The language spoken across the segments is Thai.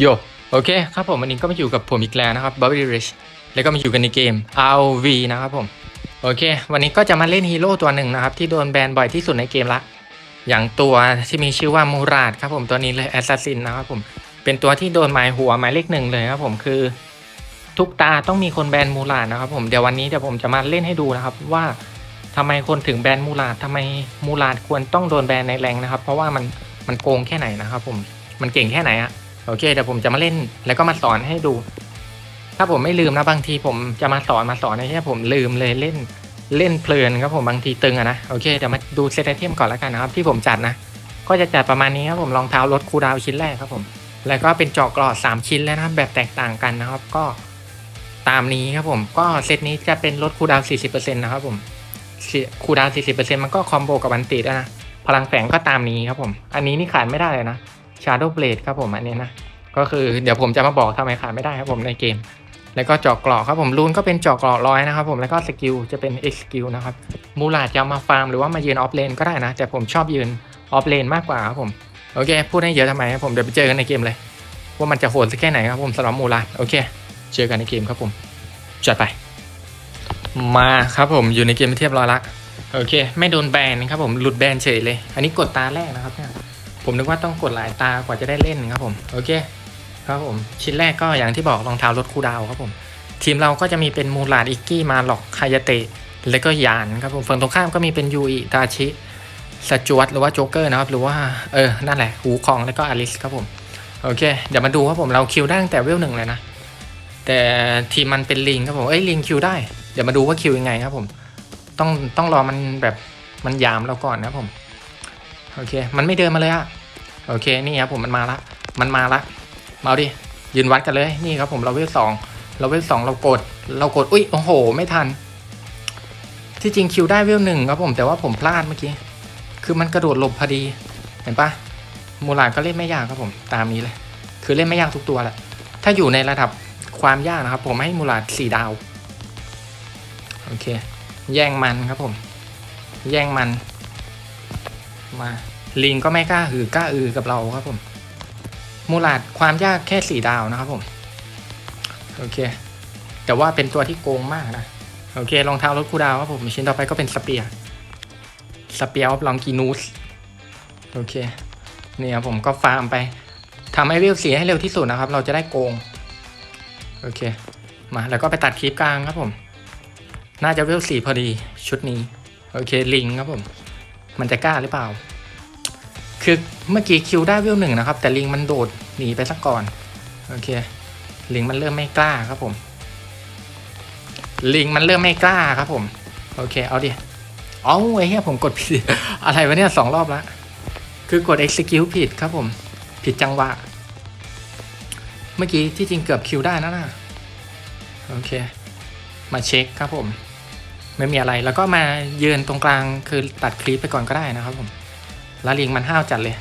โยโอเคครับผมวันนี้ก็มาอยู่กับผมอีกแล้วนะครับ Bobby Rich แล้วก็มาอยู่กันในเกม RV นะครับผม โอเค วันนี้ก็จะมาเล่นฮีโร่ตัวหนึ่งนะครับ ที่โดนแบนบ่อยที่สุดในเกมละ อย่างตัวที่มีชื่อว่ามูราดครับผมตัวนี้เลยแอสซัสซินนะครับผม เป็นตัวที่โดนหมายหัวหมายเลขหนึ่งเลยครับผมคือ ทุกตาต้องมีคนแบนมูราดนะครับผมเดี๋ยววันนี้เดี๋ยวผมจะมาเล่นให้ดูนะครับว่าทำไมคนถึงแบนมูราดทำไมมูราดควรต้องโดนแบนในแรงนะครับ เพราะว่ามันมันโกงแค่ไหนนะครับผมมันเก่งแค่ไหนอะ โอเคเดี๋ยวผมจะมาเล่นแล้วก็มาสอนให้ดู ถ้าผมไม่ลืมนะบางทีผมจะมาสอนมาสอนในที่ผมลืมเลยเล่นเล่นเพลินครับผมบางทีตึงอะนะโอเคเดี๋ยวมาดูเซตไอเทมก่อนแล้วกันนะครับที่ผมจัดนะ ก็จะจัดประมาณนี้ครับผมรองเท้ารถคูดาวชิ้นแรกครับผม แล้วก็เป็นจอกกรอด3ชิ้นแล้วนะครับแบบแตกต่างกันนะครับก็ตามนี้ครับผมก็เซตนี้จะเป็นลดคูดาวน์40%นะครับผมคูดาวน์40%มันก็คอมโบกับบันติดนะพลังแฝงก็ตามนี้ครับผม อันนี้นี่ขาดไม่ได้เลยนะ Shadow Blade ครับผมอันนี้นะ ก็คือเดี๋ยวผมจะมาบอกทำไมขาดไม่ได้ครับผมในเกม แล้วก็จอกกรอกครับผมรูนก็เป็นจอกกรอกร้อยนะครับผมแล้วก็สกิลจะเป็น X สกิลนะครับมูลาดจะมาฟาร์มหรือว่ามายืนออฟเลนก็ได้นะ แต่ผมชอบยืนออฟเลนมากกว่าครับผมโอเค พูดให้เยอะทำไมครับผมเดี๋ยวไปเจอกันในเกมเลย ว่ามันจะโหดสักแค่ไหนครับผมสำหรับมูลาดโอเค เจอกันในเกมครับผมจัดไป มาครับผมอยู่ในเกมเทียบร้อยละโอเค ไม่โดนแบนครับผมหลุดแบนเฉยเลย อันนี้กดตาแรกนะครับเนี่ย ผมนึกว่าต้องกดหลายตากว่าจะได้เล่นครับผม โอเค ครับผม ชิ้นแรกก็อย่างที่บอกรองเท้ารถคูดาวครับผม ทีมเราก็จะมีเป็นมูลาดอิกกี้มาหลอกคายเตะแล้วก็ยานครับผมฝั่งตรงข้ามก็มีเป็นยูอิตาชิสจวตหรือว่าโจ๊กเกอร์นะครับ หรือว่าเออ นั่นแหละ หูคองแล้วก็อลิสครับผม โอเค เดี๋ยวมาดูครับผมเราคิวได้ตั้งแต่เวลหนึ่งเลยนะ แต่ทีมมันเป็นลิงครับผม เอ้ยลิงคิวได้ เดี๋ยวมาดูว่าคิวยังไงครับผม ต้องต้องรอมันแบบมันยามเราก่อนนะครับผม โอเค มันไม่เดินมาเลยอะโอเค นี่ครับผมมันมาละ มันมาละ มาเอาดิ ยืนวัดกันเลย นี่ครับผมเราเวลสอง เราเวลสองเรากด เรากด อุ้ย โอ้โห ไม่ทัน ที่จริงคิวได้เวลหนึ่งครับผม แต่ว่าผมพลาดเมื่อกี้ คือมันกระโดดหลบพอดี เห็นปะมูลาดก็เล่นไม่ยากครับผม ตามนี้เลย คือเล่นไม่ยากทุกตัวแหละ ถ้าอยู่ในระดับความยากนะครับ ผมให้มูลาดสี่ดาว โอเค แย่งมันครับผม แย่งมัน มา ลิงก็ไม่กล้าหือกล้าอือกับเราครับผมมูลาดความยากแค่สี่ดาวนะครับผมโอเค แต่ว่าเป็นตัวที่โกงมากนะ โอเครองเท้ารถคูลดาวครับผมชิ้นต่อไปก็เป็นสเปียร์สเปียร์ออฟลองกินูสโอเคนี่ครับผมก็ฟาร์มไปทำให้เวลสีให้เร็วที่สุดนะครับ เราจะได้โกง โอเค มาแล้วก็ไปตัดคลิปกลางครับผม น่าจะเวลสี่พอดีชุดนี้ โอเคลิงครับผม มันจะกล้าหรือเปล่า คือเมื่อกี้คิวได้เวลหนึ่งนะครับ แต่ลิงมันโดดหนีไปสักก่อน โอเค ลิงมันเริ่มไม่กล้าครับผม ลิงมันเริ่มไม่กล้าครับผม โอเค เอาดิเอาไอ้เหี้ยผมกดผิด อะไรวะเนี่ยสองรอบล้วคือกด execute ผิดครับผม ผิดจังหวะ เมื่อกี้ที่จริงเกือบคิวได้นะนะโอเค มาเช็คครับผม ไม่มีอะไร แล้วก็มายืนตรงกลางคือตัดคลิปไปก่อนก็ได้นะครับผมแล้วลิงมันห้าวจัดเลย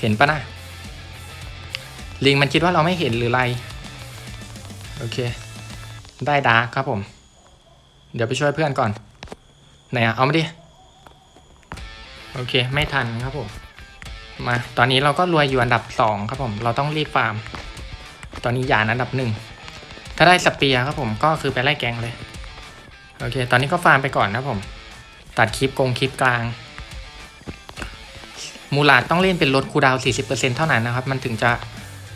เห็นปะนะลิงมันคิดว่าเราไม่เห็นหรือไร โอเค ได้ดาร์ครับผม เดี๋ยวไปช่วยเพื่อนก่อน ไหนอะเอามาดิ โอเค ไม่ทันครับผม มา ตอนนี้เราก็รวยอยู่อันดับสองครับผม เราต้องรีบฟาร์ม ตอนนี้หยานอันดับหนึ่ง ถ้าได้สเปียร์ครับผม ก็คือไปไล่แกงเลย โอเค ตอนนี้ก็ฟาร์มไปก่อนนะผม ตัดคลิปกงคลิปกลาง มูลาดต้องเล่นเป็นลดคูดาว 40%เท่านั้นนะครับ มันถึงจะ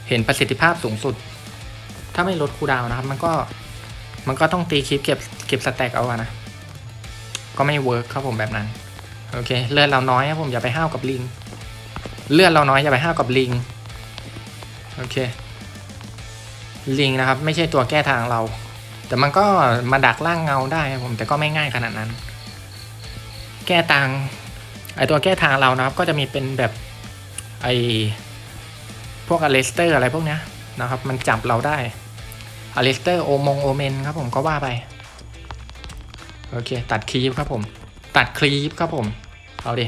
เห็นประสิทธิภาพสูงสุด ถ้าไม่ลดคูดาวน์นะครับ มันก็ มันก็ต้องตีคลิปเก็บเก็บสแต็กเอาอะนะ ก็ไม่เวิร์กครับผมแบบนั้น โอเค เลือดเราน้อยครับผมอย่าไปห้าวกับลิง เลือดเราน้อยอย่าไปห้าวกับลิง โอเค ลิงนะครับ ไม่ใช่ตัวแก้ทางเรา แต่มันก็มาดักล่างเงาได้ครับผมแต่ก็ไม่ง่ายขนาดนั้น แก้ทางไอตัวแก้ทางเรานะครับ ก็จะมีเป็นแบบไอพวกอเลสเตอร์อะไรพวกเนี้ยนะครับ มันจับเราได้อเลสเตอร์โอมงโอเมนครับผมก็ว่าไปโอเค ตัดคลีปครับผม ตัดคลีปครับผม เอาดิ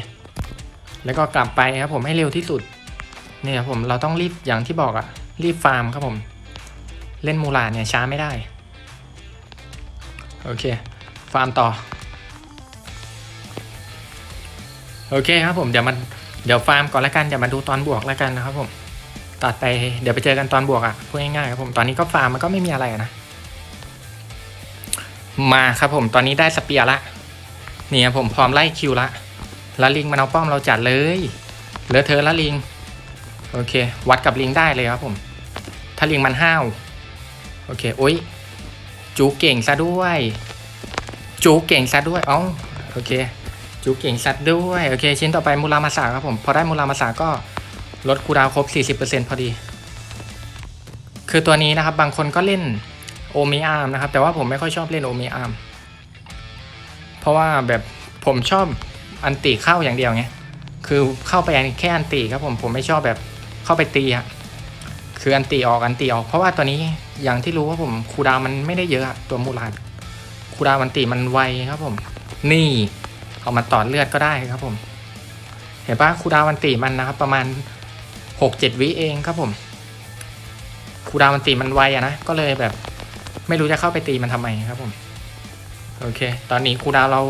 แล้วก็กลับไปครับผมให้เร็วที่สุดเนี่ยครับผมเราต้องรีบอย่างที่บอกอะรีบฟาร์มครับผม เล่นมูลาเนี่ยช้าไม่ได้ โอเค ฟาร์มต่อ โอเคครับผมเดี๋ยวมันเดี๋ยวฟาร์มก่อนแล้วกันเดี๋ยวมาดูตอนบวกแล้วกันนะครับผมตัดไปเดี๋ยวไปเจอกันตอนบวกอะ่ะพูดง่ายๆครับผมตอนนี้ก็ฟาร์มมันก็ไม่มีอะไรนะ มาครับผมตอนนี้ได้สเปียร์ละนี่ครับผมพร้อมไล่คิวละแล้วลิงมันเอาป้อมเราจัดเลยเหลือเธอละลิงโอเค วัดกับลิงได้เลยครับผม ถ้าลิงมันห้าวโอเคโอ้ย จูเก่งซะด้วย จูเก่งซะด้วยอ้าโอเค จูเก่งซะด้วยโอเคชิ้นต่อไปมูรามาสาครับผมพอได้มูรามาสาก็ลดคูดาวครบ 40%พอดี คือตัวนี้นะครับ บางคนก็เล่นโอเมอาร์มนะครับ แต่ว่าผมไม่ค่อยชอบเล่นโอเมอาร์มเพราะว่าแบบผมชอบอันติเข้าอย่างเดียวไงคือเข้าไปแค่อันติครับผมผมไม่ชอบแบบเข้าไปตีอะ คืออันติออกอันติออก เพราะว่าตัวนี้อย่างที่รู้ว่าผมคูดาวมันไม่ได้เยอะอะตัวมูลาดคูดาวอันติมันไวครับผม นี่เอามาต่อเลือดก็ได้ครับผม เห็นปะคูดาวอันติมันนะครับ ประมาณหกเจ็ดวิเองครับผมคูดามันติมันไวอะนะก็เลยแบบ ไม่รู้จะเข้าไปตีมันทำไมครับผมโอเค ตอนนี้คูดาวเรา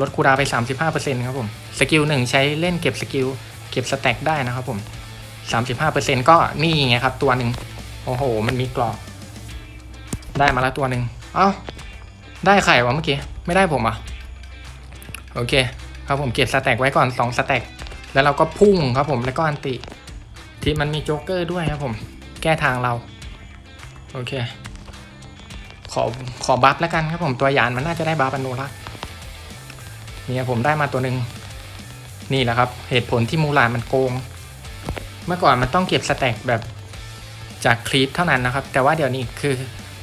ลดคูดาวน์ไป 35%ครับผม สกิลหนึ่งใช้เล่นเก็บสกิล เก็บสแต็กได้นะครับผม 35%ก็นี่ไงครับตัวหนึ่งโอ้โห มันมีกรอบ ได้มาแล้วตัวหนึ่งเอ้า ได้ไข่วะเมื่อกี้ ไม่ได้ผมอะ โอเค ครับผมเก็บสแต็กไว้ก่อน2สแต็กแล้วเราก็พุ่งครับผมแล้วก็อันติ ที่มันมีโจ๊กเกอร์ด้วยครับผม แก้ทางเรา โอเค ขอขอบัฟแล้วกันครับผมตัวยานมันน่าจะได้บัฟอนุรักษ์เนี่ยผมได้มาตัวหนึ่งนี่แหละครับ เหตุผลที่มูลานมันโกง เมื่อก่อนมันต้องเก็บสแต็กแบบจากคลีปเท่านั้นนะครับ แต่ว่าเดี๋ยวนี้คือ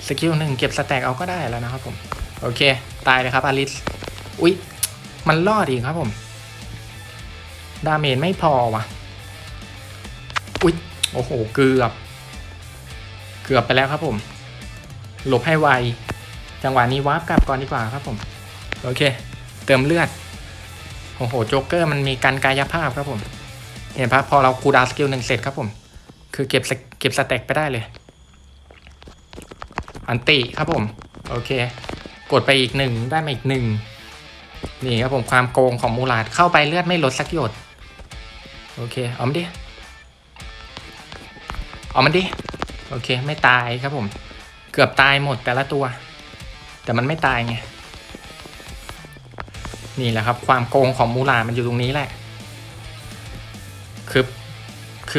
สกิลหนึ่งเก็บสแต็กเอาก็ได้แล้วนะครับผม โอเค ตายเลยครับอลิสอุ๊ย มันรอดอีกครับผม ดาเมจไม่พอว่ะ อุ๊ย โอ้โห เกือบ เกือบไปแล้วครับผม หลบให้ไว จังหวะนี้วาร์ปกลับก่อนดีกว่าครับผม โอเค เติมเลือด โอ้โห โจ๊กเกอร์มันมีการกายภาพครับผม เห็นปะพอเราคูดาวสกิลหนึ่งเสร็จครับผม คือเก็บเก็บสแต็กไปได้เลย อันติครับผม โอเค กดไปอีกหนึ่งได้มาอีกหนึ่งนี่ครับผมความโกงของมูลาดเข้าไปเลือดไม่ลดสักหยด โอเค เอามันดิ เอามันดิ โอเค ไม่ตายครับผม เกือบตายหมดแต่ละตัว แต่มันไม่ตายไง นี่แหละครับ ความโกงของมูลาดมันอยู่ตรงนี้แหละ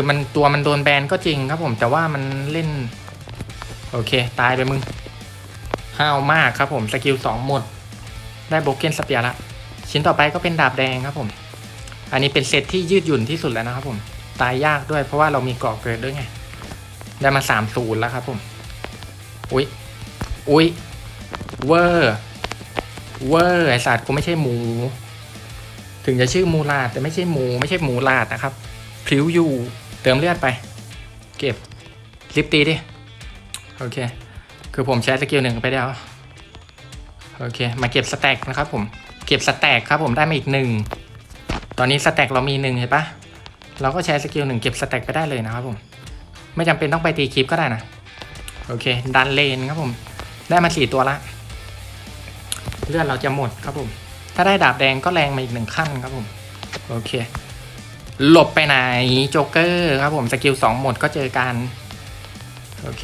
คือมันตัวมันโดนแบนก็จริงครับผมแต่ว่ามันเล่น โอเค ตายไปมึงห้าวมากครับผมสกิลสองหมด ได้โบเกนสเปียร์ละ ชิ้นต่อไปก็เป็นดาบแดงครับผม อันนี้เป็นเซตที่ยืดหยุ่นที่สุดแล้วนะครับผม ตายยากด้วยเพราะว่าเรามีเกาะเกิดด้วยไง ได้มาสามศูนย์แล้วครับผม อุ๊ยอุ๊ยเวอร์เวอร์ไอสัตว์กูไม่ใช่หมู ถึงจะชื่อมูลาดแต่ไม่ใช่หมู ไม่ใช่หมูลาดนะครับพริ้วอยู่ เติมเลือดไป เก็บลิฟตีดิ โอเค คือผมใช้สกิลหนึ่งไปแล้ว โอเค มาเก็บสแต็กนะครับผม เก็บสแต็กครับผมได้มาอีกหนึ่ง ตอนนี้สแต็กเรามีหนึ่งเห็นปะเราก็ใช้สกิลหนึ่งเก็บสแต็กไปได้เลยนะครับผม ไม่จำเป็นต้องไปตีคลิปก็ได้นะ โอเค ดันเลนครับผม ได้มาสี่ตัวละ เลือดเราจะหมดครับผม ถ้าได้ดาบแดงก็แรงมาอีกหนึ่งขั้นครับผม โอเค หลบไปไหนโจ๊กเกอร์ครับผมสกิลสองหมดก็เจอกัน โอเค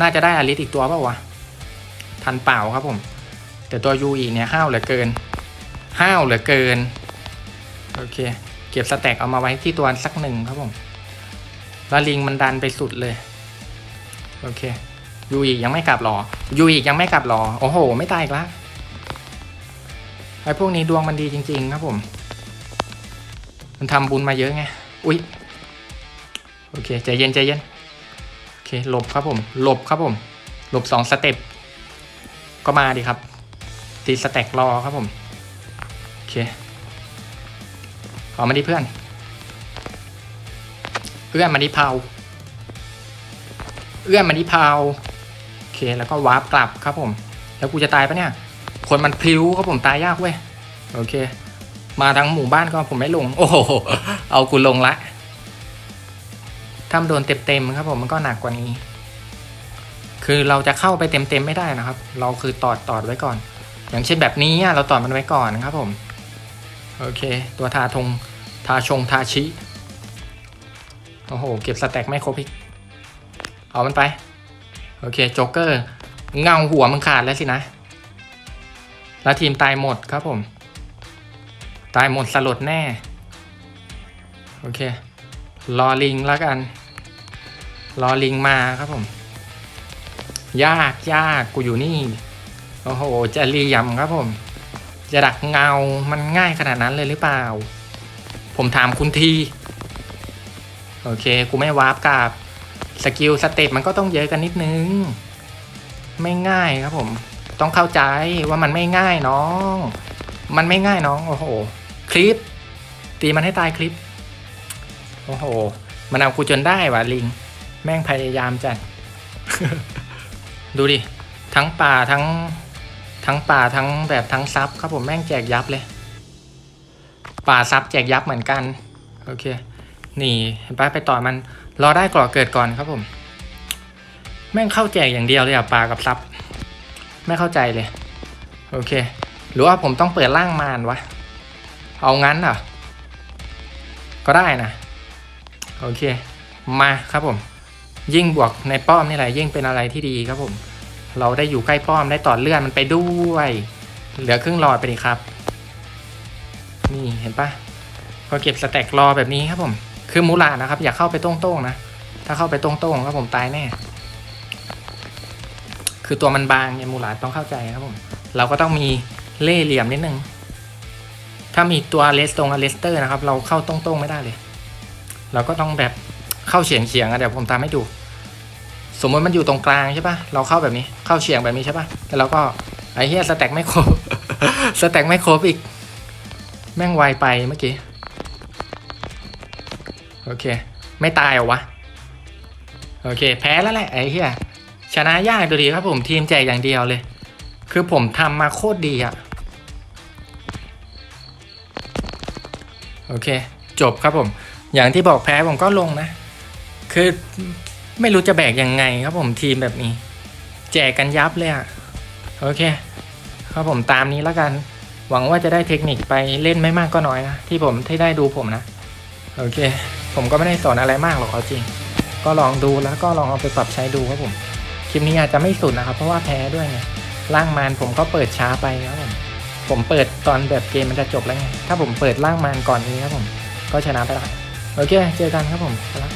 น่าจะได้อลิสอีกตัวเปล่าวะ ทันเปล่าครับผม แต่ตัวยูอีเนี่ยห้าวเหลือเกิน ห้าวเหลือเกิน โอเค เก็บสแต็กเอามาไว้ที่ตัวสักหนึ่งครับผม แล้วลิงมันดันไปสุดเลย โอเคยูอียังไม่กลับหรอยูอียังไม่กลับหรอ โอ้โห ไม่ตายอีกละไอ้พวกนี้ดวงมันดีจริง ๆ ครับผม มันทำบุญมาเยอะไง อุ๊ยโอเคใจเย็นใจเย็นโอเคหลบครับผมหลบครับผมหลบสองสเต็ปก็มาดิครับตีสแต็กรอครับผมโอเคเอมาดิเพื่อน เอื้อนมาดิเพาเอื้อนมาดิเพาโอเคแล้วก็วาร์ปกลับครับผม แล้วกูจะตายปะเนี่ย คนมันพลิ้วครับผมตายยากเว้ยโอเค มาทั้งหมู่บ้านก็ผมไม่ลง โอ้โห เอากูลงละถ้ามโดนเต็มๆครับผมมันก็หนักกว่านี้ คือเราจะเข้าไปเต็มๆไม่ได้นะครับ เราคือตอดตอดไว้ก่อน อย่างเช่นแบบนี้อะเราตอดมันไว้ก่อนครับผม โอเค ตัวทาทงทาชงทาชิโอ้โห เก็บสแต็กไม่ครบอีก เอามันไป โอเคโจ๊กเกอร์ เงาหัวมึงขาดแล้วสินะ แล้วทีมตายหมดครับผม ตายหมดสลดแน่ โอเค รอลิงแล้วกัน รอลิงมาครับผม ยากยากกูอยู่นี่ โอ้โห จะเหลี่ยมครับผม จะดักเงา มันง่ายขนาดนั้นเลยหรือเปล่า ผมถามคุณที โอเค กูไม่วาร์ปกลับ สกิลสเตปมันก็ต้องเยอะกันนิดนึง ไม่ง่ายครับผม ต้องเข้าใจว่ามันไม่ง่ายน้องมันไม่ง่ายน้อง โอ้โห ตีมันให้ตายคลิป โอ้โห มันเอากูจนได้วะลิง แม่งพยายามจัดดูดิ ทั้งป่าทั้ง ทั้งป่าทั้งแบบทั้งซับครับผมแม่งแจกยับเลย ป่าซับแจกยับเหมือนกัน โอเค นี่เห็นปะไปต่อมัน รอได้กรอเกิดก่อนครับผม แม่งเข้าแจกอย่างเดียวเลยอะป่ากับซับ ไม่เข้าใจเลย โอเค หรือว่าผมต้องเปิดร่างมารวะ เอางั้นเหรอ ก็ได้นะ โอเค มาครับผม ยิ่งบวกในป้อมนี่แหละยิ่งเป็นอะไรที่ดีครับผม เราได้อยู่ใกล้ป้อมได้ต่อเลื่อนมันไปด้วย เหลือครึ่งหลอดไปดีครับ นี่เห็นปะพอเก็บสแต็กรอแบบนี้ครับผม คือมูลานะครับ อย่าเข้าไปโต้งๆนะ ถ้าเข้าไปโต้งๆครับผมตายแน่ คือตัวมันบางเนี่ยมูลาต้องเข้าใจครับผม เราก็ต้องมีเล่เหลี่ยมนิดนึง ถ้ามีตัวเลสตรงอเลสเตอร์นะครับ เราเข้าตรงๆไม่ได้เลย เราก็ต้องแบบเข้าเฉียงเฉียงๆอะเดี๋ยวผมตามให้ดู สมมติมันอยู่ตรงกลางใช่ปะเราเข้าแบบนี้เข้าเฉียงแบบนี้ใช่ปะแล้วเราก็ไอ้เหี้ยสแต็กไม่ครบสแต็กไม่ครบอีก แม่งไวไปเมื่อกี้ โอเค ไม่ตายเหรอวะ โอเค แพ้แล้วแหละไอ้เหี้ยชนะยากดูดีครับผมทีมแจกอย่างเดียวเลย คือผมทำมาโคตรดีอะ โอเค จบครับผม อย่างที่บอกแพ้ผมก็ลงนะ คือไม่รู้จะแบกยังไงครับผมทีมแบบนี้ แจกกันยับเลยอะโอเค ครับผมตามนี้แล้วกัน หวังว่าจะได้เทคนิคไปเล่นไม่มากก็น้อยนะ ที่ผมที่ได้ดูผมนะ โอเค ผมก็ไม่ได้สอนอะไรมากหรอกเอาจริง ก็ลองดูแล้วก็ลองเอาไปปรับใช้ดูครับผมคลิปนี้อาจจะไม่สุดนะครับ เพราะว่าแพ้ด้วยไงร่างมารผมก็เปิดช้าไปครับผม ผมเปิดตอนแบบเกมมันจะจบแล้วไง ถ้าผมเปิดร่างมานก่อนนี้ครับผม ก็ชนะไปละ โอเค เจอกันครับผมไปละ